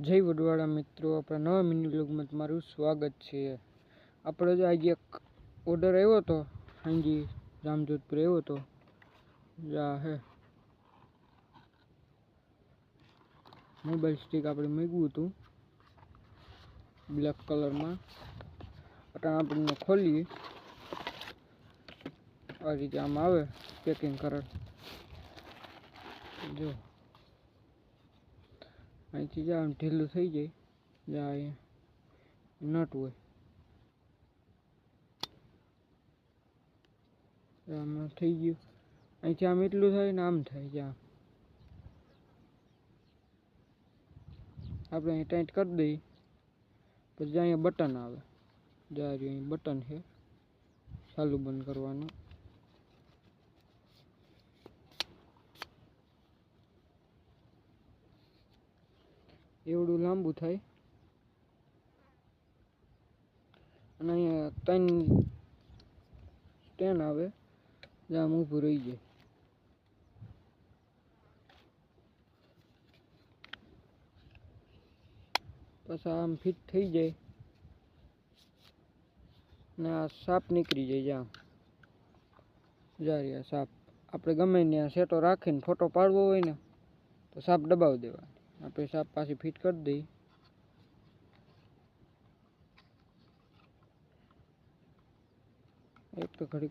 જય વડવાળા મિત્રો, આપણા નવા મિની બ્લોગમાં તમારું સ્વાગત છે. આપણે જો આજે એક ઓર્ડર આવ્યો હતો, હાંજી જામજોધપુર આવ્યો હતો. જા હે. મોબાઈલ સ્ટીક આપણે મૂક્યું હતું બ્લેક કલરમાં અટાણ આપણે ખોલીએ. આ રીતે આમ આવે પેકિંગ કરેલ. જો. અહીંથી જા આમ ઢીલું થઈ જાય. જાય નટ હોય. આમાં થઈ ગયું. અહીંથી આમ એટલું થાય ને આમ થાય જ્યાં આપણે અહીં ટાઈટ કરી દઈએ. પછી અહીંયા બટન આવે. જા રહ્યું, અહીં બટન છે. ચાલુ બંધ કરવાનું. એવડું લાંબુ થાય. અને અહીંયા ત્રણ સ્ટેન આવે જ્યાં ઊભું રહી જાય. પછી આમ ફિટ થઈ જાય. ને આ સાપ નીકળી જાય જ્યાં. જારી આ સાપ. આપણે ગમે ત્યાં સેટો રાખીને ફોટો પાડવો હોય ને, તો સાપ દબાવી દેવાની. આપણે સાપ પાછી ફિટ કરી દઈ. એક તો ઘડીક